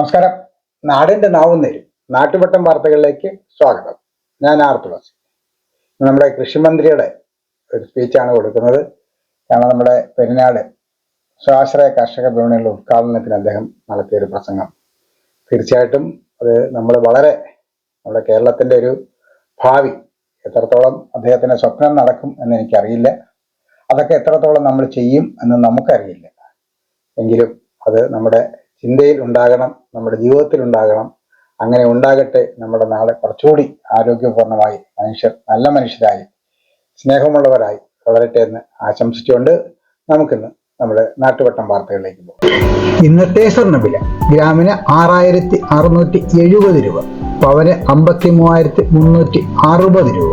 നമസ്കാരം. നാടിന്റെ നാവും നേരും. നാട്ടുവട്ടം വാർത്തകളിലേക്ക് സ്വാഗതം. ഞാൻ ആർ തുളസി. നമ്മുടെ കൃഷിമന്ത്രിയുടെ ഒരു സ്പീച്ചാണ് കൊടുക്കുന്നത്. കാരണം നമ്മുടെ പെരുന്നാട് സ്വാശ്രയ കർഷക വിപണികളുടെ ഉദ്ഘാടനത്തിന് അദ്ദേഹം നടത്തിയ ഒരു പ്രസംഗം. തീർച്ചയായിട്ടും അത് നമ്മൾ വളരെ നമ്മുടെ കേരളത്തിന്റെ ഒരു ഭാവി എത്രത്തോളം അദ്ദേഹത്തിന്റെ സ്വപ്നം നടക്കും എന്ന് എനിക്കറിയില്ല. അതൊക്കെ എത്രത്തോളം നമ്മൾ ചെയ്യും എന്ന് നമുക്കറിയില്ല. എങ്കിലും അത് നമ്മുടെ ചിന്തയിൽ ഉണ്ടാകണം നമ്മുടെ ജീവിതത്തിൽ ഉണ്ടാകണം. അങ്ങനെ ഉണ്ടാകട്ടെ നമ്മുടെ നാളെ കുറച്ചുകൂടി ആരോഗ്യപൂർണമായി. മനുഷ്യർ നല്ല മനുഷ്യരായി. സ്നേഹമുള്ളവരായി വളരട്ടെ എന്ന് ആശംസിച്ചുകൊണ്ട് നമുക്കിന്ന് നമ്മുടെ നാട്ടുവട്ടം വാർത്തകളിലേക്ക് പോകാം. ഇന്നത്തെ സ്വർണവില ഗ്രാമിന് ആറായിരത്തി അറുന്നൂറ്റി എഴുപത് രൂപ പവന് അമ്പത്തി മൂവായിരത്തി മുന്നൂറ്റി അറുപത് രൂപ.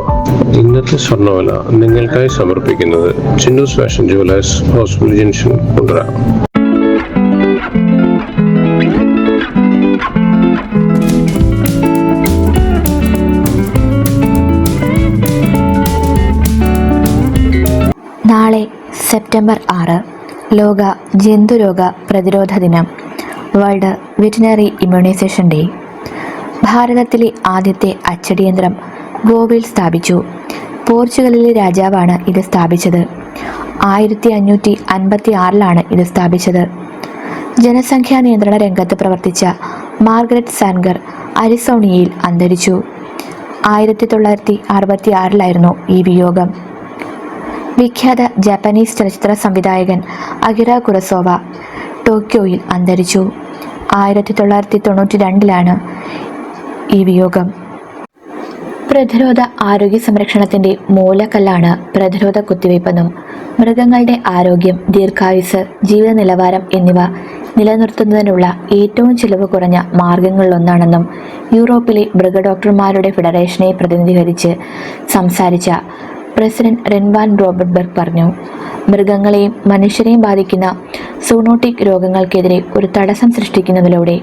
ഇന്നത്തെ സ്വർണവില നിങ്ങൾക്കായി സമർപ്പിക്കുന്നത് Chinnus fashion jewellers hospital junction Kundara September ആറ് ലോക ജന്തുരോഗ പ്രതിരോധ ദിനം വേൾഡ് വെറ്റിനറി ഇമ്മ്യൂണൈസേഷൻ ഡേ ഭാരതത്തിലെ ആദ്യത്തെ അച്ചടിയന്ത്രം ഗോവയിൽ സ്ഥാപിച്ചു. പോർച്ചുഗലിലെ രാജാവാണ് ഇത് സ്ഥാപിച്ചത്. ആയിരത്തി അഞ്ഞൂറ്റി അൻപത്തി ആറിലാണ് ഇത് സ്ഥാപിച്ചത്. ജനസംഖ്യാ നിയന്ത്രണ രംഗത്ത് പ്രവർത്തിച്ച മാർഗരറ്റ് സാൻഗർ അരിസോണിയയിൽ അന്തരിച്ചു. ആയിരത്തി തൊള്ളായിരത്തി അറുപത്തി ആറിലായിരുന്നു ഈ വിയോഗം. വിഖ്യാത ജാപ്പനീസ് ചലച്ചിത്ര സംവിധായകൻ അകിര കുറസോവ ടോക്കിയോയിൽ അന്തരിച്ചു. ആയിരത്തി തൊള്ളായിരത്തി തൊണ്ണൂറ്റി രണ്ടിലാണ് ഈ വിയോഗം. പ്രതിരോധ ആരോഗ്യ സംരക്ഷണത്തിന്റെ മൂലക്കല്ലാണ് പ്രതിരോധ കുത്തിവയ്പ്പെന്നും മൃഗങ്ങളുടെ ആരോഗ്യം ദീർഘായുസ് ജീവിത നിലവാരം എന്നിവ നിലനിർത്തുന്നതിനുള്ള ഏറ്റവും ചിലവ് കുറഞ്ഞ മാർഗങ്ങളിലൊന്നാണെന്നും യൂറോപ്പിലെ മൃഗഡോക്ടർമാരുടെ ഫെഡറേഷനെ പ്രതിനിധീകരിച്ച് സംസാരിച്ച പ്രസിഡന്റ് റെൻവാൻ റോബർട്ട് ബർഗ് പറഞ്ഞു. മൃഗങ്ങളെയും മനുഷ്യരെയും ബാധിക്കുന്ന സൂണോട്ടിക് രോഗങ്ങൾക്കെതിരെ ഒരു തടസ്സം സൃഷ്ടിക്കുന്നതിലൂടെ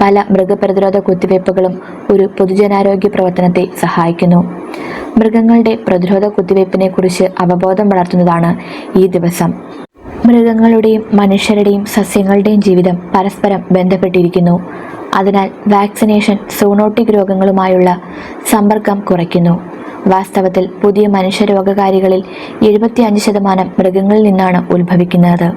പല മൃഗപ്രതിരോധ കുത്തിവയ്പ്പുകളും ഒരു പൊതുജനാരോഗ്യ പ്രവർത്തനത്തെ സഹായിക്കുന്നു. മൃഗങ്ങളുടെ പ്രതിരോധ കുത്തിവയ്പ്പിനെ കുറിച്ച് അവബോധം വളർത്തുന്നതാണ് ഈ ദിവസം. മൃഗങ്ങളുടെയും മനുഷ്യരുടെയും സസ്യങ്ങളുടെയും ജീവിതം പരസ്പരം ബന്ധപ്പെട്ടിരിക്കുന്നു. അതിനാൽ വാക്സിനേഷൻ സൂണോട്ടിക് രോഗങ്ങളുമായുള്ള സമ്പർക്കം കുറയ്ക്കുന്നു. വാസ്തവത്തിൽ പുതിയ മനുഷ്യരോഗകാരികളിൽ എഴുപത്തിയഞ്ച് ശതമാനം മൃഗങ്ങളിൽ നിന്നാണ് ഉത്ഭവിക്കുന്നത്.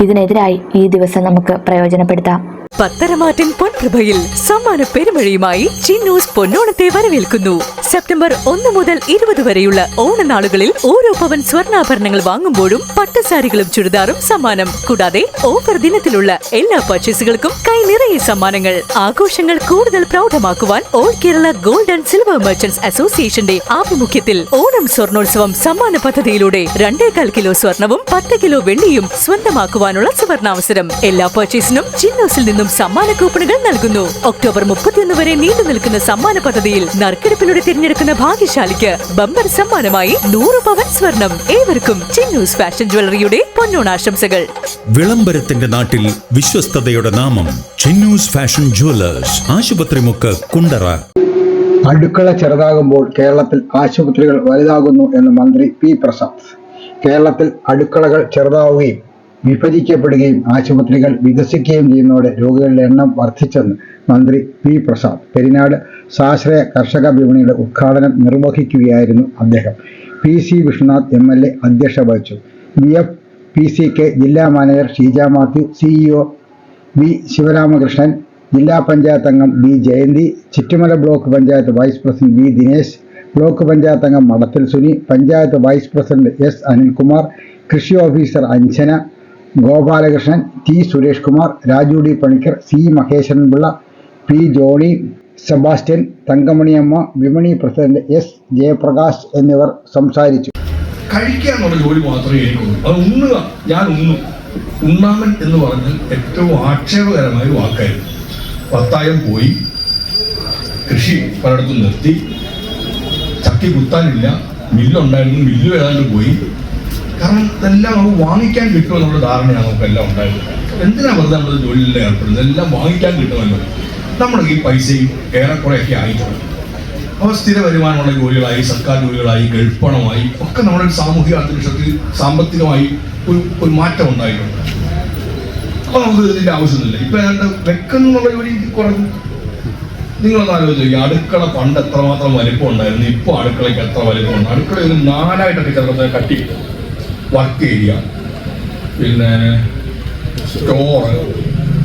ഇതിനെതിരായി ഈ ദിവസം നമുക്ക് പ്രയോജനപ്പെടുത്താം. പത്തരമാറ്റിൻ പൊൻപ്രഭയിൽ സമ്മാന പെരുമഴയുമായി ചിന്നൂസ് പൊന്നോണത്തെ വരവേൽക്കുന്നു. സെപ്റ്റംബർ ഒന്ന് മുതൽ ഇരുപത് വരെയുള്ള ഓണനാളുകളിൽ ഓരോ പവൻ സ്വർണാഭരണങ്ങൾ വാങ്ങുമ്പോഴും പട്ടുസാരികളും ചുരിദാറും സമ്മാനം. കൂടാതെ ഓഫർ ദിനത്തിലുള്ള എല്ലാ പർച്ചേസുകൾക്കും കൈ നിറയെ സമ്മാനങ്ങൾ. ആഘോഷങ്ങൾ കൂടുതൽ പ്രൗഢമാക്കുവാൻ all Kerala gold and silver merchants അസോസിയേഷന്റെ ആഭിമുഖ്യത്തിൽ ഓണം സ്വർണോത്സവം സമ്മാന പദ്ധതിയിലൂടെ രണ്ടേകാൽ കിലോ സ്വർണവും പത്ത് കിലോ വെള്ളിയും സ്വന്തമാക്കുവാനുള്ള സുവർണാവസരം. എല്ലാ പർച്ചേസിനും ചിന്നോസിൽ നിന്നും സമ്മാന കൂപ്പണുകൾ നൽകുന്നു. ഒക്ടോബർ മുപ്പത്തിയൊന്ന് വരെ നീണ്ടു നിൽക്കുന്ന സമ്മാന പദ്ധതിയിൽ നറുക്കെടുപ്പിലൂടെ തിരഞ്ഞെടുക്കുന്ന ഭാഗ്യശാലിക്ക് ബമ്പർ സമ്മാനമായി നൂറ് പവൻ സ്വർണം. ഏവർക്കും ചിന്നൂസ് ഫാഷൻ ജ്വല്ലറിയുടെ പൊന്നോണാശംസകൾ. വിളംബരത്തിന്റെ നാട്ടിൽ വിശ്വസ്തയുടെ നാമം ചിന്നൂസ് ഫാഷൻ ജ്വല്ലേഴ്സ്. ആശുപത്രി ആശുപത്രിമുക്ക് കുണ്ടറ. അടുക്കള ചെറുതാകുമ്പോൾ കേരളത്തിൽ ആശുപത്രികൾ വലുതാകുന്നു എന്ന് മന്ത്രി പി പ്രസാദ്. കേരളത്തിൽ അടുക്കളകൾ ചെറുതാവുകയും വിഭജിക്കപ്പെടുകയും ആശുപത്രികൾ വികസിക്കുകയും ചെയ്യുന്നതോടെ രോഗികളുടെ എണ്ണം വർദ്ധിച്ചെന്ന് മന്ത്രി പി പ്രസാദ്. പെരിനാട് സാശ്രയ കർഷക വിപണിയുടെ ഉദ്ഘാടനം നിർവഹിക്കുകയായിരുന്നു അദ്ദേഹം. P C Vishnunath M L A അധ്യക്ഷത വഹിച്ചു. V F P C K ജില്ലാ manager Sheeja Mathew CEO V Sivaramakrishnan ജില്ലാ പഞ്ചായത്ത് അംഗം B Jayanthi Chittumala block panchayat vice president B Dinesh block panchayat അംഗം Madathil Suni panchayat vice president S Anilkumar കൃഷി officer Anjana Gopalakrishnan T Suresh Kumar Raju D Panicker C Maheswaran Pillai P Johny Sebastian Thankamaniamma വിമണി president S Jayaprakash എന്നിവർ സംസാരിച്ചു. കഴിക്കുക എന്നുള്ള ജോലി മാത്രമേ എനിക്കുള്ളൂ അത് ഉണ്ണുക. ഞാൻ ഉണ്ണും. ഉണ്ണാമൻ എന്ന് പറഞ്ഞാൽ ഏറ്റവും ആക്ഷേപകരമായ വാക്കായിരുന്നു. പത്തായം പോയി. കൃഷി പലയിടത്തും നിർത്തി. ചക്കി കുത്താനില്ല. മില്ലുണ്ടായിരുന്നു. മില്ല് ഏതാണ്ട് പോയി. കാരണം ഇതെല്ലാം നമുക്ക് വാങ്ങിക്കാൻ കിട്ടുമോ നമ്മുടെ ധാരണയാണ് നമുക്കെല്ലാം ഉണ്ടായിരുന്നത്. എന്തിനാ വെറുതെ നമ്മൾ ജോലിയിൽ ഏർപ്പെടുന്നത്? എല്ലാം വാങ്ങിക്കാൻ കിട്ടുമല്ലോ. നമ്മുടെ ഈ പൈസയും ഏറെക്കുറെയൊക്കെ ആയിട്ടുണ്ട് അപ്പോൾ സ്ഥിര വരുമാനമുള്ള ജോലികളായി സർക്കാർ ജോലികളായി ഗൾഫണമായി ഒക്കെ നമ്മുടെ സാമൂഹിക അന്തരീക്ഷത്തിൽ സാമ്പത്തികമായി ഒരു ഒരു മാറ്റം ഉണ്ടായിട്ടുണ്ട് അപ്പൊ നമുക്ക് ഇതിന്റെ ആവശ്യമൊന്നുമില്ല. ഇപ്പൊ ഏതാണ്ട് വെക്കുന്നുള്ള ജോലി കുറഞ്ഞു. നിങ്ങളൊന്ന് ആലോചിച്ചു അടുക്കള പണ്ട് എത്രമാത്രം വലിപ്പം ഉണ്ടായിരുന്നു. ഇപ്പൊ അടുക്കളയ്ക്ക് എത്ര വലിപ്പം ഉണ്ട്? അടുക്കള ഒരു നാലായിട്ടൊക്കെ ചിലപ്പോൾ കട്ടി. വർക്ക് ഏരിയ പിന്നെ സ്റ്റോറ്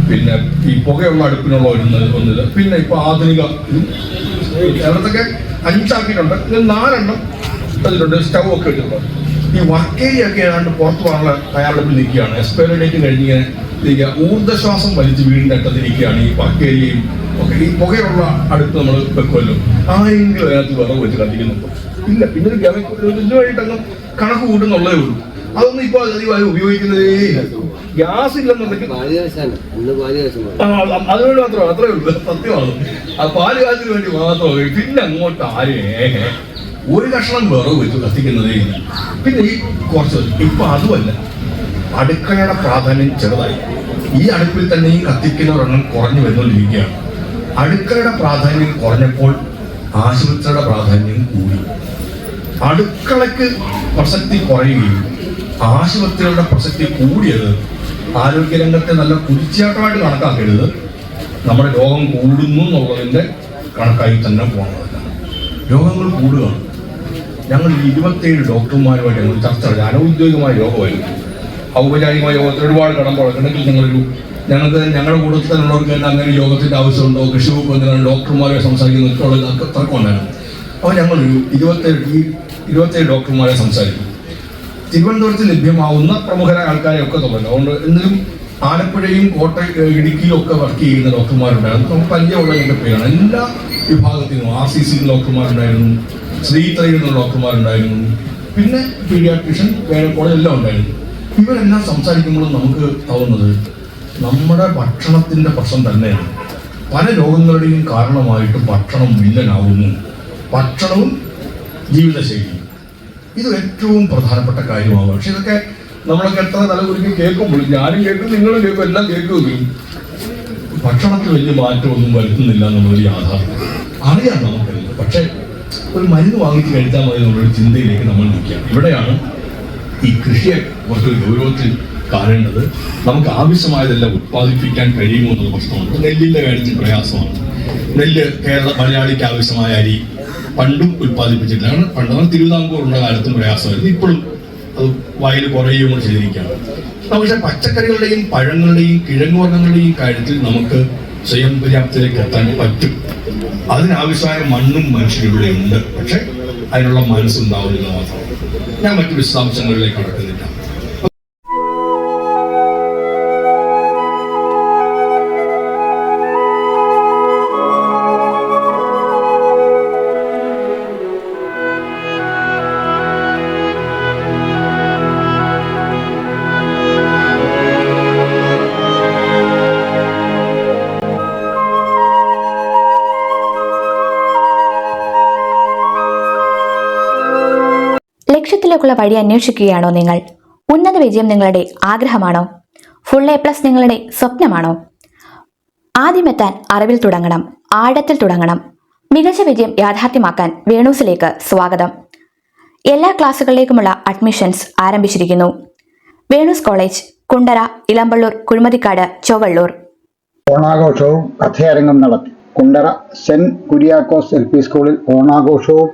പിന്നെ ഈ പുകയുള്ള അടുപ്പിനുള്ള ഒരു ഒന്നില്ല പിന്നെ ഇപ്പൊ ആധുനിക ഇതും. ചിലത്തൊക്കെ അഞ്ചാക്കിയിട്ടുണ്ട്. ഇത് നാലെണ്ണം അതിലുണ്ട് സ്റ്റൗ ഒക്കെ വെച്ചിട്ടുണ്ട് ഈ വർക്ക് ഏരിയ ഒക്കെ ഏതാണ്ട് പുറത്ത് പോകാനുള്ള തയ്യാറെടുപ്പിൽ നിൽക്കുകയാണ്. എക്സ്പയറി ഡേറ്റ് കഴിഞ്ഞ് ഇങ്ങനെ ഇരിക്കുക ഊർജശ്വാസം വലിച്ച് വീടിന്റെ അട്ടത്തിരിക്കുകയാണ് ഈ വർക്ക് ഏരിയയും ഒക്കെ. ഈ പുകയുള്ള അടുത്ത് നമ്മൾ വെക്കുമല്ലോ. ആരെങ്കിലും അതിനകത്ത് വിറവ് വെച്ച് കത്തിക്കുന്നുണ്ടോ? ഇല്ല. പിന്നെ ഒരു ഗവൺമെന്റ് ഇതുമായിട്ടങ്ങ് കണക്ക് കൂട്ടുന്നുള്ളതേ ഉള്ളൂ. അതൊന്നും ഇപ്പോൾ അധികമായി ഉപയോഗിക്കുന്നതേ ഇല്ല ഗ്യാസ് ഇല്ലെന്നുണ്ടെങ്കിൽ അതിനുവേണ്ടി മാത്രം അത്രേ ഉള്ളൂ. സത്യമാണ്. ആ പാൽ കാച്ചിന് വേണ്ടി മാത്രമേ പിന്നെ അങ്ങോട്ട് ആരേ ഒരു കഷ്ണം വിറവ് വെച്ച് കത്തിക്കുന്നതേ ഇല്ല. പിന്നെ ഈ കുറച്ച് ഇപ്പൊ അതുമല്ല. അടുക്കളയുടെ പ്രാധാന്യം ചെറുതായി. ഈ അടുപ്പിൽ തന്നെ ഈ കത്തിക്കുന്നവരെണ്ണം കുറഞ്ഞു വന്നുകൊണ്ടിരിക്കുകയാണ് അടുക്കളയുടെ പ്രാധാന്യം കുറഞ്ഞപ്പോൾ ആശുപത്രിയുടെ പ്രാധാന്യം കൂടി. അടുക്കളയ്ക്ക് പ്രസക്തി കുറയുകയും ആശുപത്രികളുടെ പ്രസക്തി കൂടിയത് ആരോഗ്യരംഗത്തെ നല്ല കുതിച്ചാട്ടമായിട്ട് കണക്കാക്കരുത് നമ്മുടെ രോഗം കൂടുന്നു എന്നുള്ളതിന്റെ കണക്കായി തന്നെ പോകുന്നതല്ല രോഗങ്ങൾ കൂടുക. ഞങ്ങൾ ഇരുപത്തേഴ് ഡോക്ടർമാരുമായിട്ട് ഞങ്ങൾ ചർച്ച നടത്തി. അനൗദ്യോഗികമായ യോഗമായിരുന്നു ഔപചാരികമായ യോഗത്തിൽ ഒരുപാട് കടമ്പുണ്ടെങ്കിൽ ഞങ്ങളൊരു ഞങ്ങൾക്ക് ഞങ്ങളുടെ കൂട്ടത്തിൽ തന്നെയുള്ളവർക്ക് തന്നെ അങ്ങനെ യോഗത്തിന്റെ ആവശ്യമുണ്ടോ? കൃഷി വകുപ്പ് എന്തിനാണ് ഡോക്ടർമാരെ സംസാരിക്കുന്നൊക്കെ ഉള്ള തർക്കം അപ്പോൾ ഞങ്ങളൊരു ഇരുപത്തേഴ് ഇരുപത്തേഴ് ഡോക്ടർമാരെ സംസാരിക്കും. തിരുവനന്തപുരത്ത് ലഭ്യമാവുന്ന പ്രമുഖരായ ആൾക്കാരെ ഒക്കെ തുടങ്ങും അതുകൊണ്ട് എന്നാലും ആലപ്പുഴയും കോട്ടയം ഇടുക്കിയിലും ഒക്കെ വർക്ക് ചെയ്യുന്ന ഡോക്ടർമാരുണ്ടായിരുന്നു. നമുക്ക് ഉള്ളതിന്റെ പേരാണ്. എല്ലാ വിഭാഗത്തിൽ നിന്നും ആർ സി സി ഡോക്ടർമാരുണ്ടായിരുന്നു. ശ്രീത്രയിൽ നിന്നുള്ള ഡോക്ടർമാരുണ്ടായിരുന്നു. പിന്നെ പീഡിയാട്രിഷ്യൻ കോളേജ് എല്ലാം ഉണ്ടായിരുന്നു. ഇവരെല്ലാം സംസാരിക്കുമ്പോഴും നമുക്ക് തോന്നുന്നത് നമ്മുടെ ഭക്ഷണത്തിന്റെ പ്രശ്നം തന്നെയാണ്. പല രോഗങ്ങളുടെയും കാരണമായിട്ട് ഭക്ഷണം വില്ലനാവുന്നു ഭക്ഷണവും ജീവിതശൈലിയും. ഇത് ഏറ്റവും പ്രധാനപ്പെട്ട കാര്യമാണ് പക്ഷെ ഇതൊക്കെ നമ്മളൊക്കെ എത്ര തലകുറിക്ക് കേൾക്കുമ്പോൾ ഞാനും കേൾക്കും നിങ്ങളും കേൾക്കും എല്ലാം കേൾക്കുകയും ഭക്ഷണത്തിൽ വലിയ മാറ്റമൊന്നും വരുത്തുന്നില്ല എന്നുള്ളൊരു യാഥാർത്ഥ്യം. അറിയാം നമുക്കറിയില്ല പക്ഷെ ഒരു മരുന്ന് വാങ്ങിച്ച് കഴിച്ചാൽ മതി എന്നുള്ളൊരു ചിന്തയിലേക്ക് നമ്മൾ നിൽക്കുകയാണ്. ഇവിടെയാണ് ഈ കൃഷിയെ കുറച്ച് ഗൗരവത്തിൽ കാണേണ്ടത്. നമുക്ക് ആവശ്യമായതെല്ലാം ഉത്പാദിപ്പിക്കാൻ കഴിയുമോ എന്നുള്ള പ്രശ്നമാണ് നെല്ലിന്റെ കാര്യത്തിൽ പ്രയാസമാണ്. നെല്ല് കേരള മലയാളിക്ക് ആവശ്യമായ അരി പണ്ടും ഉത്പാദിപ്പിച്ചിട്ടാണ് പണ്ട് നമ്മൾ തിരുവിതാംകൂറുള്ള കാലത്തും പ്രയാസമായിരുന്നു. ഇപ്പോഴും അത് വയൽ കുറയുകയും കൂടെ ചെയ്തിരിക്കുകയാണ്. പക്ഷെ പച്ചക്കറികളുടെയും പഴങ്ങളുടെയും കിഴങ്ങുവർണങ്ങളുടെയും കാര്യത്തിൽ നമുക്ക് സ്വയം പര്യാപ്തത്തിലേക്ക് എത്താൻ പറ്റും. അതിനാവശ്യമായ മണ്ണും മനുഷ്യരിവിടെ ഉണ്ട്. പക്ഷെ അതിനുള്ള മനസ്സുണ്ടാവുന്നില്ല മാത്രം. ഞാൻ മറ്റു വിശദാംശങ്ങളിലേക്ക് കടക്കുന്നില്ല ലക്ഷ്യത്തിലേക്കുള്ള വഴി അന്വേഷിക്കുകയാണോ നിങ്ങൾ? ഉന്നത വിജയം നിങ്ങളുടെ ആഗ്രഹമാണോ? ഫുൾ എ പ്ലസ് നിങ്ങളുടെ സ്വപ്നമാണോ? ആദ്യമെത്താൻ അറിവിൽ തുടങ്ങണം ആഴത്തിൽ തുടങ്ങണം. മികച്ച വിജയം യാഥാർത്ഥ്യമാക്കാൻ വേണൂസിലേക്ക് സ്വാഗതം. എല്ലാ ക്ലാസുകളിലേക്കുമുള്ള അഡ്മിഷൻസ് ആരംഭിച്ചിരിക്കുന്നു. വേണൂസ് കോളേജ് കുണ്ടറ ഇളമ്പള്ളൂർ കുഴിമതിക്കാട് ചൊവ്വള്ളൂർ. ഓണാഘോഷവും കഥയരങ്ങും നടത്തി. Kundara saint Kuriakose L P സ്കൂളിൽ ഓണാഘോഷവും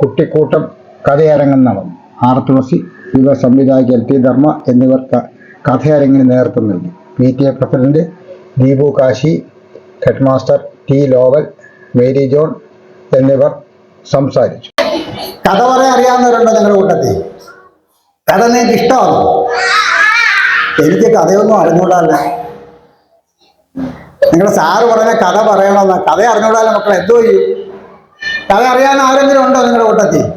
കുട്ടിക്കൂട്ടം കഥയരങ്ങും നടന്നു. ആർ തുളസി യുവ സംവിധായക എൽ ടി ധർമ്മ എന്നിവർ ക- കഥയരങ്ങിന് നേതൃത്വം നൽകി. P T A president Deepu Kashi head master T Lowell Mary John എന്നിവർ സംസാരിച്ചു. കഥ പറയാൻ അറിയാവുന്നവരുണ്ടോ നിങ്ങളുടെ കൂട്ടത്തിൽ? കഥ നിങ്ങൾക്ക് ഇഷ്ടമാണോ? എനിക്ക് കഥയൊന്നും അറിഞ്ഞൂടാല്ല നിങ്ങൾ സാറ് പറഞ്ഞ കഥ പറയണമെന്ന്. കഥ അറിഞ്ഞൂടാല്ല മക്കളെ. എന്തോ ചെയ്യും? കഥ അറിയാൻ ആരെങ്കിലും ഉണ്ടോ നിങ്ങളുടെ കൂട്ടത്തിൽ?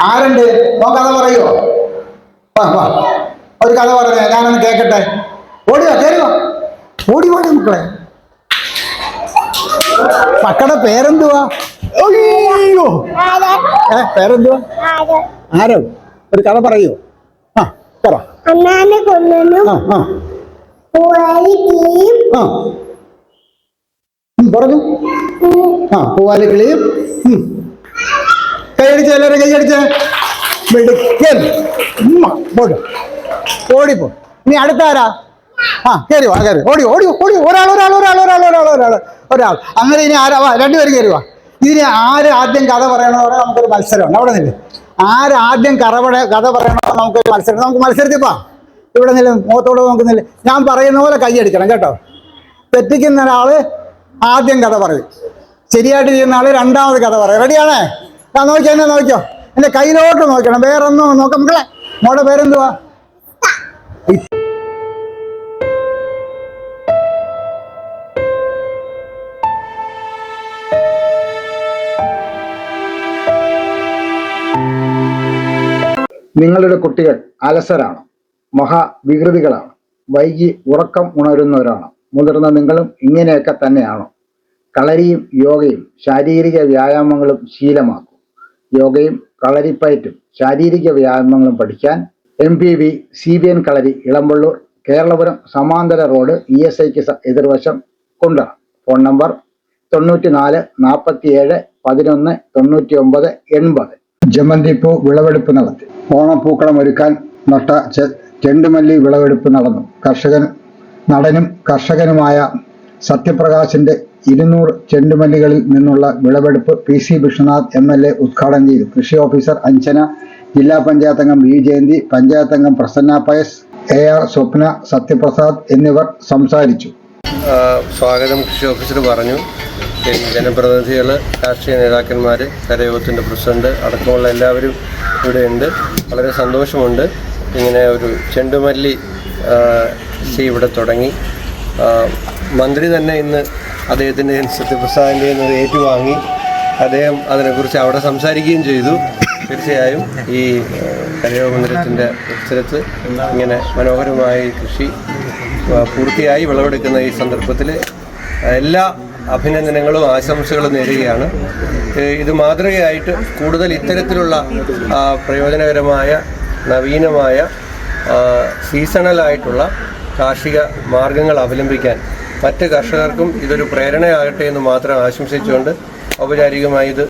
ആരുണ്ട്? ഓ കഥ പറയോ? വാ വാ. ഒരു കഥ പറഞ്ഞേ ഞാനൊന്ന് കേക്കട്ടെ. ഓടിയോ കയറിയോ ഓടി ഓടി മക്കളെ. മക്കളുടെ പേരെന്തുവാ? അയ്യോ. ഏ പേരെന്തുവാ? ആരോ? ഒരു കഥ പറയോ? ആ പറ. അണ്ണാനെ ആ ആ. പറഞ്ഞു. ആ പൂവാലി കിളിയും. ഉം. കൈയടിച്ച് എല്ലാവരും കൈയടിച്ച്. മിടുക്കൻ ഓടിപ്പോ. നീ അടുത്താരാ? ആ കയറി വാ കയറി ഓടി ഓടി ഓടി. ഒരാൾ ഒരാൾ ഒരാൾ ഒരാൾ ഒരാൾ ഒരാൾ ഒരാൾ അങ്ങനെ ഇനി ആരാ? വാ രണ്ടുപേരും കയറി വാ. ഇതിന് ആര് ആദ്യം കഥ പറയണോ പറയാൻ നമുക്കൊരു മത്സരമുണ്ട്. അവിടെ നിന്ന് ആര് ആദ്യം കറവട കഥ പറയണോ നമുക്കൊരു മത്സരം. നമുക്ക് മത്സരത്തിൽ പോവാം. ഇവിടെ നില്ല മുഖത്തോട് നോക്കുന്നില്ല ഞാൻ പറയുന്ന പോലെ കൈയടിക്കണം കേട്ടോ. തെറ്റിക്കുന്ന ഒരാൾ ആദ്യം കഥ പറയും. ശരിയായിട്ട് ചെയ്യുന്ന ആൾ രണ്ടാമത് കഥ പറയും. റെഡിയാണേ ആ നോക്കിയോ എന്നെ നോക്കിയോ? എന്റെ കയ്യിലോട്ട് നോക്കണം വേറെ ഒന്നും നോക്കാം മക്കളെ മോടെ പേരെന്തുവാ? നിങ്ങളുടെ കുട്ടികൾ അലസരാണ് മഹാവികൃതികളാണ് വൈകി ഉറക്കം ഉണരുന്നവരാണ് മുതിർന്ന നിങ്ങളും ഇങ്ങനെയൊക്കെ തന്നെയാണോ. കളരിയും യോഗയും ശാരീരിക വ്യായാമങ്ങളും ശീലമാക്കൂ. യോഗയും കളരിപ്പയറ്റും ശാരീരിക വ്യായാമങ്ങളും പഠിക്കാൻ M P V C B N Kalari Elampalloor Keralapuram സമാന്തര റോഡ് ഇ എസ് ഐക്ക് എതിർവശം കൊണ്ട ഫോൺ നമ്പർ തൊണ്ണൂറ്റി നാല് നാൽപ്പത്തി ഏഴ് പതിനൊന്ന് തൊണ്ണൂറ്റി ഒമ്പത് എൺപത്. ജമന്തിപ്പൂ വിളവെടുപ്പ് നടത്തി. ഓണപ്പൂക്കളം ഒരുക്കാൻ നട്ട ചെണ്ടുമല്ലി വിളവെടുപ്പ് നടന്നു. കർഷകൻ നടനും കർഷകനുമായ സത്യപ്രകാശിന്റെ ഇരുന്നൂറ് ചെണ്ടുമല്ലികളിൽ നിന്നുള്ള വിളവെടുപ്പ് P C Vishwanath M L A ഉദ്ഘാടനം ചെയ്തു. കൃഷി ഓഫീസർ അഞ്ചന ജില്ലാ പഞ്ചായത്ത് അംഗം വി ജയന്തി പഞ്ചായത്ത് അംഗം Prasanna Pius A R Swapna Sathyaprasad എന്നിവർ സംസാരിച്ചു. സ്വാഗതം കൃഷി ഓഫീസർ പറഞ്ഞു. ജനപ്രതിനിധികൾ രാഷ്ട്രീയ നേതാക്കന്മാർ കരയോഗത്തിന്റെ പ്രസിഡന്റ് അടക്കമുള്ള എല്ലാവരും ഇവിടെയുണ്ട്. വളരെ സന്തോഷമുണ്ട്. ഇങ്ങനെ ഒരു ചെണ്ടുമല്ലി സി ഇവിടെ തുടങ്ങി. മന്ത്രി തന്നെ ഇന്ന് അദ്ദേഹത്തിന്റെ സത്യപ്രസാദിന്റെ നിന്ന് ഏറ്റുവാങ്ങി അദ്ദേഹം അതിനെക്കുറിച്ച് അവിടെ സംസാരിക്കുകയും ചെയ്തു. തീർച്ചയായും ഈ ഏഹ്, കരയോഗ മന്ദിരത്തിന്റെ പരിസരത്ത് ഇങ്ങനെ മനോഹരമായി കൃഷി പൂർത്തിയായി വിളവെടുക്കുന്ന ഈ സന്ദർഭത്തിൽ എല്ലാ അഭിനന്ദനങ്ങളും ആശംസകളും നേരുകയാണ്. ഇത് മാതൃകയായിട്ട് കൂടുതൽ ഇത്തരത്തിലുള്ള പ്രയോജനകരമായ നവീനമായ സീസണലായിട്ടുള്ള കാർഷിക മാർഗങ്ങൾ അവലംബിക്കാൻ മറ്റ് കർഷകർക്കും ഇതൊരു പ്രേരണയാകട്ടെ എന്ന് മാത്രം ആശംസിച്ചുകൊണ്ട് ഔപചാരികമായി ഇത്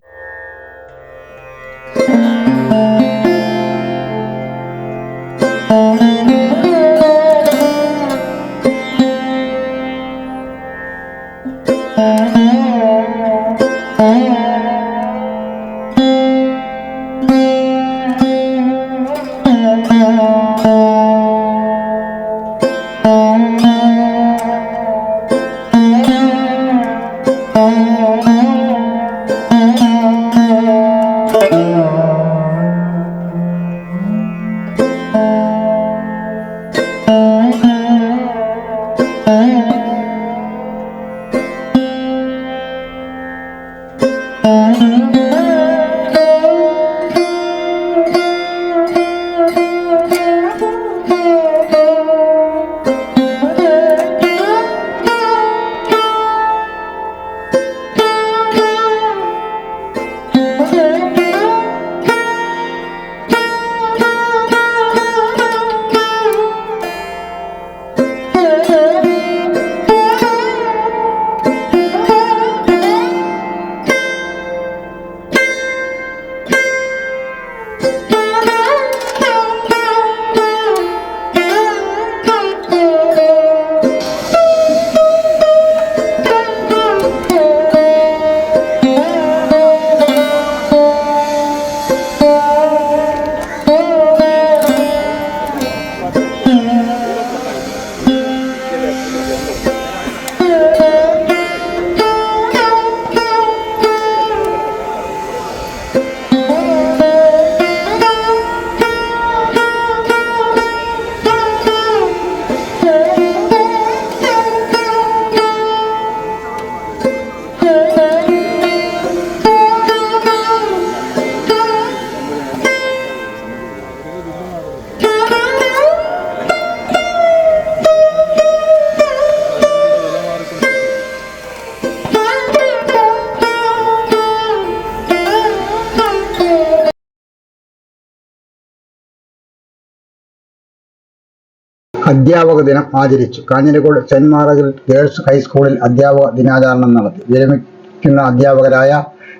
അധ്യാപക ദിനം ആചരിച്ചു. കാഞ്ഞിരക്കോട് സെന്റ് മാർഗൽ ഗേൾസ് ഹൈസ്കൂളിൽ അധ്യാപക ദിനാചരണം നടത്തി. വിരമിക്കുന്ന അധ്യാപകരായ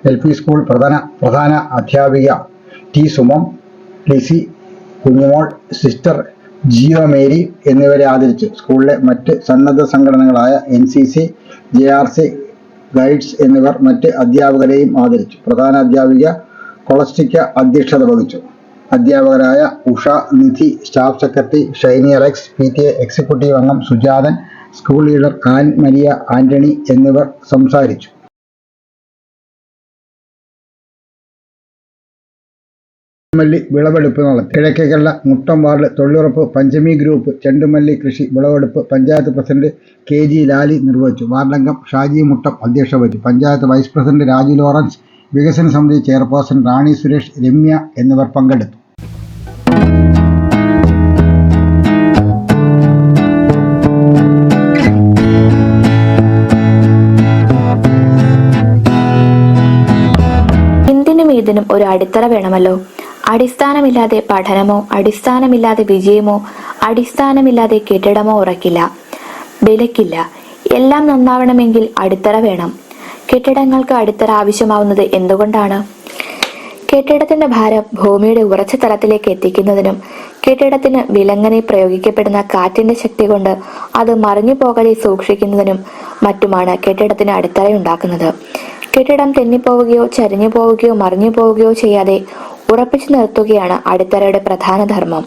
എൽ പി സ്കൂൾ പ്രധാന പ്രധാന അധ്യാപിക T Sumam Lissy Kunjumol sister Jio Mary എന്നിവരെ ആദരിച്ചു. സ്കൂളിലെ മറ്റ് സന്നദ്ധ സംഘടനകളായ N C C J R C guides എന്നിവർ മറ്റ് അധ്യാപകരെയും ആദരിച്ചു. പ്രധാന അധ്യാപിക കൊളസ്റ്റിക്ക അധ്യക്ഷത വഹിച്ചു. അധ്യാപകരായ Usha Nidhi staff secretary Shiny Alex P T A executive അംഗം Sujathan school leader Ann Maria Antony എന്നിവർ സംസാരിച്ചു. ചെണ്ടുമല്ലി വിളവെടുപ്പ് നടത്തി. കിഴക്കേക്കല്ല മുട്ടം വാർഡ് തൊഴിലുറപ്പ് പഞ്ചമി ഗ്രൂപ്പ് ചെണ്ടുമല്ലി കൃഷി വിളവെടുപ്പ് panchayat president K G Lali നിർവഹിച്ചു. വാർഡംഗം ഷാജി മുട്ടം അധ്യക്ഷ വഹിച്ചു. Panchayat vice president Raju Lawrence വികസന സമിതി ചെയർപേഴ്സൺ റാണി സുരേഷ് രമ്യ എന്നിവർ പങ്കെടുത്തു. ഏതിനും ഒരു അടിത്തറ വേണമല്ലോ. അടിസ്ഥാനമില്ലാതെ പഠനമോ അടിസ്ഥാനമില്ലാതെ വിജയമോ അടിസ്ഥാനമില്ലാതെ കെട്ടിടമോ ഉറക്കില്ല. വിലക്കില്ല. എല്ലാം നന്നാവണമെങ്കിൽ അടിത്തറ വേണം. കെട്ടിടങ്ങൾക്ക് അടിത്തറ ആവശ്യമാവുന്നത് എന്തുകൊണ്ടാണ്? കെട്ടിടത്തിന്റെ ഭാരം ഭൂമിയുടെ ഉറച്ച തലത്തിലേക്ക് എത്തിക്കുന്നതിനും കെട്ടിടത്തിന് വിലങ്ങനെ പ്രയോഗിക്കപ്പെടുന്ന കാറ്റിന്റെ ശക്തി കൊണ്ട് അത് മറിഞ്ഞു പോകാതെ സൂക്ഷിക്കുന്നതിനും മറ്റുമാണ് കെട്ടിടത്തിന് അടിത്തറയുണ്ടാക്കുന്നത്. കെട്ടിടം തെന്നിപ്പോവുകയോ ചരിഞ്ഞു പോവുകയോ മറിഞ്ഞു പോവുകയോ ചെയ്യാതെ ഉറപ്പിച്ചു നിർത്തുകയാണ് അടിത്തറയുടെ പ്രധാന ധർമ്മം.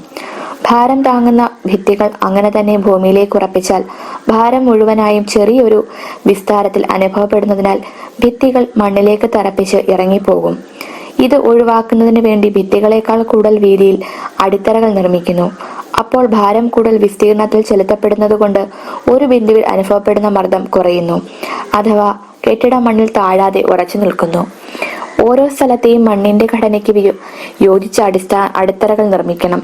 ഭാരം താങ്ങുന്ന ഭിത്തികൾ അങ്ങനെ തന്നെ ഭൂമിയിലേക്ക് ഉറപ്പിച്ചാൽ ഭാരം മുഴുവനായും ചെറിയൊരു വിസ്താരത്തിൽ അനുഭവപ്പെടുന്നതിനാൽ ഭിത്തികൾ മണ്ണിലേക്ക് തറപ്പിച്ച് ഇറങ്ങിപ്പോകും. ഇത് ഒഴിവാക്കുന്നതിന് വേണ്ടി ഭിത്തികളേക്കാൾ കൂടുതൽ വീതിയിൽ അടിത്തറകൾ നിർമ്മിക്കുന്നു. അപ്പോൾ ഭാരം കൂടുതൽ വിസ്തീർണത്തിൽ ചെലുത്തപ്പെടുന്നത് കൊണ്ട് ഒരു ബിന്ദുവിൽ അനുഭവപ്പെടുന്ന മർദ്ദം കുറയുന്നു. അഥവാ കെട്ടിടം മണ്ണിൽ താഴാതെ ഉറച്ചു നിൽക്കുന്നു. ഓരോ സ്ഥലത്തെയും മണ്ണിന്റെ ഘടനയ്ക്ക് യോജിച്ച അടിസ്ഥാന അടിത്തറകൾ നിർമ്മിക്കണം.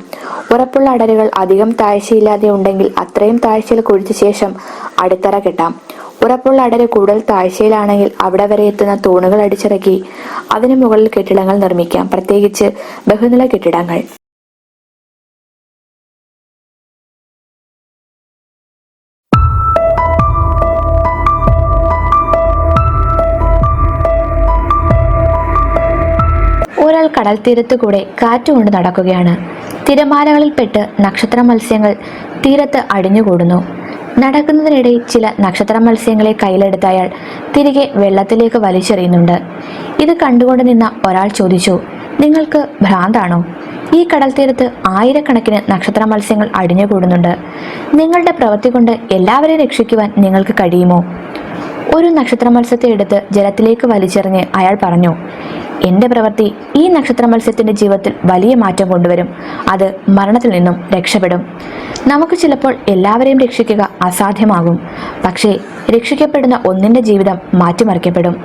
ഉറപ്പുള്ള അടരുകൾ അധികം താഴ്ചയില്ലാതെ ഉണ്ടെങ്കിൽ അത്രയും താഴ്ചയിൽ കുഴിച്ച ശേഷം അടിത്തറ കെട്ടാം. ഉറപ്പുള്ള അടര് കൂടുതൽ താഴ്ചയിലാണെങ്കിൽ അവിടെ വരെ എത്തുന്ന തൂണുകൾ അടിച്ചിറക്കി അതിനു മുകളിൽ കെട്ടിടങ്ങൾ നിർമ്മിക്കാം. പ്രത്യേകിച്ച് ബഹുനില കെട്ടിടങ്ങൾ. കടൽ തീരത്തു കൂടെ കാറ്റുകൊണ്ട് നടക്കുകയാണ്. തിരമാലകളിൽപ്പെട്ട് നക്ഷത്ര മത്സ്യങ്ങൾ തീരത്ത് അടിഞ്ഞുകൂടുന്നു. നടക്കുന്നതിനിടെ ചില നക്ഷത്ര മത്സ്യങ്ങളെ കയ്യിലെടുത്ത അയാൾ തിരികെ വെള്ളത്തിലേക്ക് വലിച്ചെറിയുന്നുണ്ട്. ഇത് കണ്ടുകൊണ്ട് നിന്ന ഒരാൾ ചോദിച്ചു നിങ്ങൾക്ക് ഭ്രാന്താണോ? ഈ കടൽ തീരത്ത് ആയിരക്കണക്കിന് നക്ഷത്ര മത്സ്യങ്ങൾ അടിഞ്ഞുകൂടുന്നുണ്ട്. നിങ്ങളുടെ പ്രവൃത്തി കൊണ്ട് എല്ലാവരെയും രക്ഷിക്കുവാൻ നിങ്ങൾക്ക് കഴിയുമോ? ഒരു നക്ഷത്ര മത്സ്യത്തെ എടുത്ത് ജലത്തിലേക്ക് വലിച്ചെറിഞ്ഞ് അയാൾ പറഞ്ഞു എന്റെ പ്രവൃത്തി ഈ നക്ഷത്ര മത്സ്യത്തിന്റെ ജീവിതത്തിൽ വലിയ മാറ്റം കൊണ്ടുവരും. അത് മരണത്തിൽ നിന്നും രക്ഷപ്പെടും. നമുക്ക് ചിലപ്പോൾ എല്ലാവരെയും രക്ഷിക്കുക അസാധ്യമാകും. പക്ഷേ രക്ഷിക്കപ്പെടുന്ന ഒന്നിന്റെ ജീവിതം മാറ്റിമറിക്കപ്പെടും.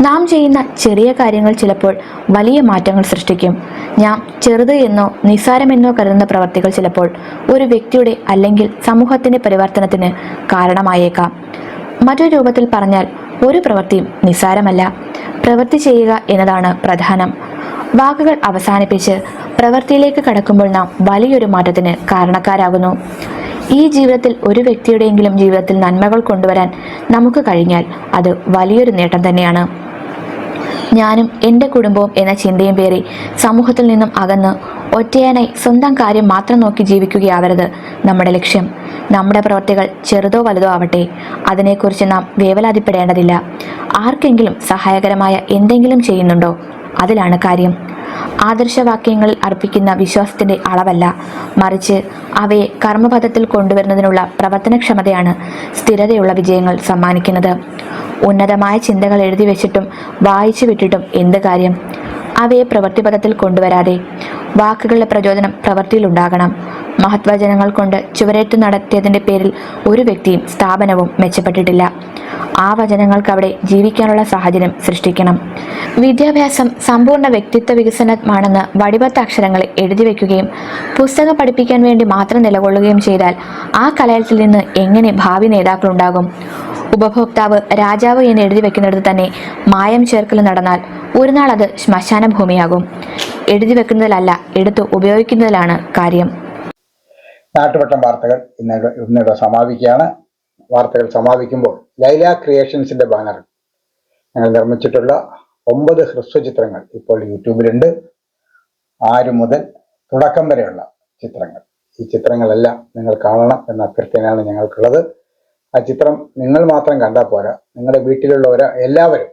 നാം ചെയ്യുന്ന ചെറിയ കാര്യങ്ങൾ ചിലപ്പോൾ വലിയ മാറ്റങ്ങൾ സൃഷ്ടിക്കും. ഞാൻ ചെറുത് എന്നോ നിസ്സാരമെന്നോ കരുതുന്ന പ്രവർത്തികൾ ചിലപ്പോൾ ഒരു വ്യക്തിയുടെ അല്ലെങ്കിൽ സമൂഹത്തിന്റെ പരിവർത്തനത്തിന് കാരണമായേക്കാം. മറ്റൊരു രൂപത്തിൽ പറഞ്ഞാൽ ഒരു പ്രവൃത്തിയും നിസ്സാരമല്ല. പ്രവൃത്തി ചെയ്യുക എന്നതാണ് പ്രധാനം. വാക്കുകൾ അവസാനിപ്പിച്ച് പ്രവൃത്തിയിലേക്ക് കടക്കുമ്പോൾ നാം വലിയൊരു മാറ്റത്തിന് കാരണക്കാരാകുന്നു. ഈ ജീവിതത്തിൽ ഒരു വ്യക്തിയുടെയെങ്കിലും ജീവിതത്തിൽ നന്മകൾ കൊണ്ടുവരാൻ നമുക്ക് കഴിഞ്ഞാൽ അത് വലിയൊരു നേട്ടം തന്നെയാണ്. ഞാനും എന്റെ കുടുംബവും എന്ന ചിന്തയും പേറി സമൂഹത്തിൽ നിന്നും അകന്ന് ഒറ്റയാനായി സ്വന്തം കാര്യം മാത്രം നോക്കി ജീവിക്കുകയാവരുത് നമ്മുടെ ലക്ഷ്യം. നമ്മുടെ പ്രവർത്തികൾ ചെറുതോ വലുതോ ആവട്ടെ. അതിനെക്കുറിച്ച് നാം വേവലാതിപ്പെടേണ്ടതില്ല. ആർക്കെങ്കിലും സഹായകരമായ എന്തെങ്കിലും ചെയ്യുന്നുണ്ടോ? അതിലാണ് കാര്യം. ആദർശവാക്യങ്ങളിൽ അർപ്പിക്കുന്ന വിശ്വാസത്തിന്റെ അളവല്ല. മറിച്ച് അവയെ കർമ്മപഥത്തിൽ കൊണ്ടുവരുന്നതിനുള്ള പ്രവർത്തനക്ഷമതയാണ് സ്ഥിരതയുള്ള വിജയങ്ങൾ സമ്മാനിക്കുന്നത്. ഉന്നതമായ ചിന്തകൾ എഴുതി വെച്ചിട്ടും വായിച്ചു വിട്ടിട്ടും എന്ത് കാര്യം? അവയെ പ്രവൃത്തിപഥത്തിൽ കൊണ്ടുവരാതെ വാക്കുകളുടെ പ്രചോദനം പ്രവൃത്തിയിലുണ്ടാകണം. മഹത്വചനങ്ങൾ കൊണ്ട് ചുവരേറ്റ് നടത്തിയതിന്റെ പേരിൽ ഒരു വ്യക്തിയും സ്ഥാപനവും മെച്ചപ്പെട്ടിട്ടില്ല. ആ വചനങ്ങൾക്ക് അവിടെ ജീവിക്കാനുള്ള സാഹചര്യം സൃഷ്ടിക്കണം. വിദ്യാഭ്യാസം സമ്പൂർണ വ്യക്തിത്വ വികസനമാണെന്ന് വടിവത്ത അക്ഷരങ്ങൾ എഴുതി വയ്ക്കുകയും പുസ്തകം പഠിപ്പിക്കാൻ വേണ്ടി മാത്രം നിലകൊള്ളുകയും ചെയ്താൽ ആ കലയത്തിൽ നിന്ന് എങ്ങനെ ഭാവി നേതാക്കളുണ്ടാകും? ഉപഭോക്താവ് രാജാവ് എന്ന് എഴുതി വെക്കുന്നിടത്ത് തന്നെ മായം ചേർക്കൽ നടന്നാൽ ഒരു നാൾ അത് ശ്മശാന ഭൂമിയാകും എഴുതി വെക്കുന്നതിലല്ല എടുത്ത് ഉപയോഗിക്കുന്നതിലാണ് കാര്യം. നാട്ടുവട്ടം വാർത്തകൾ ഇന്നിവിടെ ഇന്നിവിടെ സമാപിക്കുകയാണ്. വാർത്തകൾ സമാപിക്കുമ്പോൾ ലൈല ക്രിയേഷൻസിന്റെ ബാനർ ഞങ്ങൾ നിർമ്മിച്ചിട്ടുള്ള ഒമ്പത് ഹ്രസ്വചിത്രങ്ങൾ ഇപ്പോൾ യൂട്യൂബിലുണ്ട്. ആറ് മുതൽ തുടക്കം വരെയുള്ള ചിത്രങ്ങൾ. ഈ ചിത്രങ്ങളെല്ലാം നിങ്ങൾ കാണണം എന്ന അഭ്യർത്ഥനയാണ് ഞങ്ങൾക്കുള്ളത്. ആ ചിത്രം നിങ്ങൾ മാത്രം കണ്ടാൽ പോരാ. നിങ്ങളുടെ വീട്ടിലുള്ളവർ എല്ലാവരും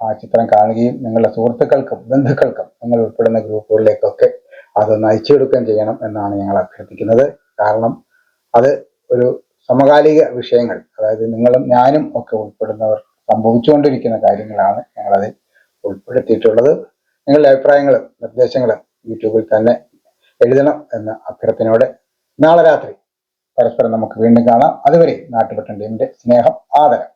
ആ ചിത്രം കാണുകയും നിങ്ങളുടെ സുഹൃത്തുക്കൾക്കും ബന്ധുക്കൾക്കും നിങ്ങൾ ഉൾപ്പെടുന്ന ഗ്രൂപ്പുകളിലേക്കൊക്കെ അതൊന്ന് അയച്ചു കൊടുക്കുകയും ചെയ്യണം എന്നാണ് ഞങ്ങൾ അഭ്യർത്ഥിക്കുന്നത്. കാരണം അത് ഒരു സമകാലിക വിഷയങ്ങൾ അതായത് നിങ്ങളും ഞാനും ഒക്കെ ഉൾപ്പെടുന്നവർ സംഭവിച്ചുകൊണ്ടിരിക്കുന്ന കാര്യങ്ങളാണ് ഞങ്ങളതിൽ ഉൾപ്പെടുത്തിയിട്ടുള്ളത്. നിങ്ങളുടെ അഭിപ്രായങ്ങളും നിർദ്ദേശങ്ങളും യൂട്യൂബിൽ തന്നെ എഴുതണം എന്ന അഭ്യർത്ഥനയോടെ നാളെ രാത്രി പരസ്പരം നമുക്ക് വീണ്ടും കാണാം. അതുവരെ നാട്ടുപെട്ടൻ ടീമിന്റെ സ്നേഹം ആദരം.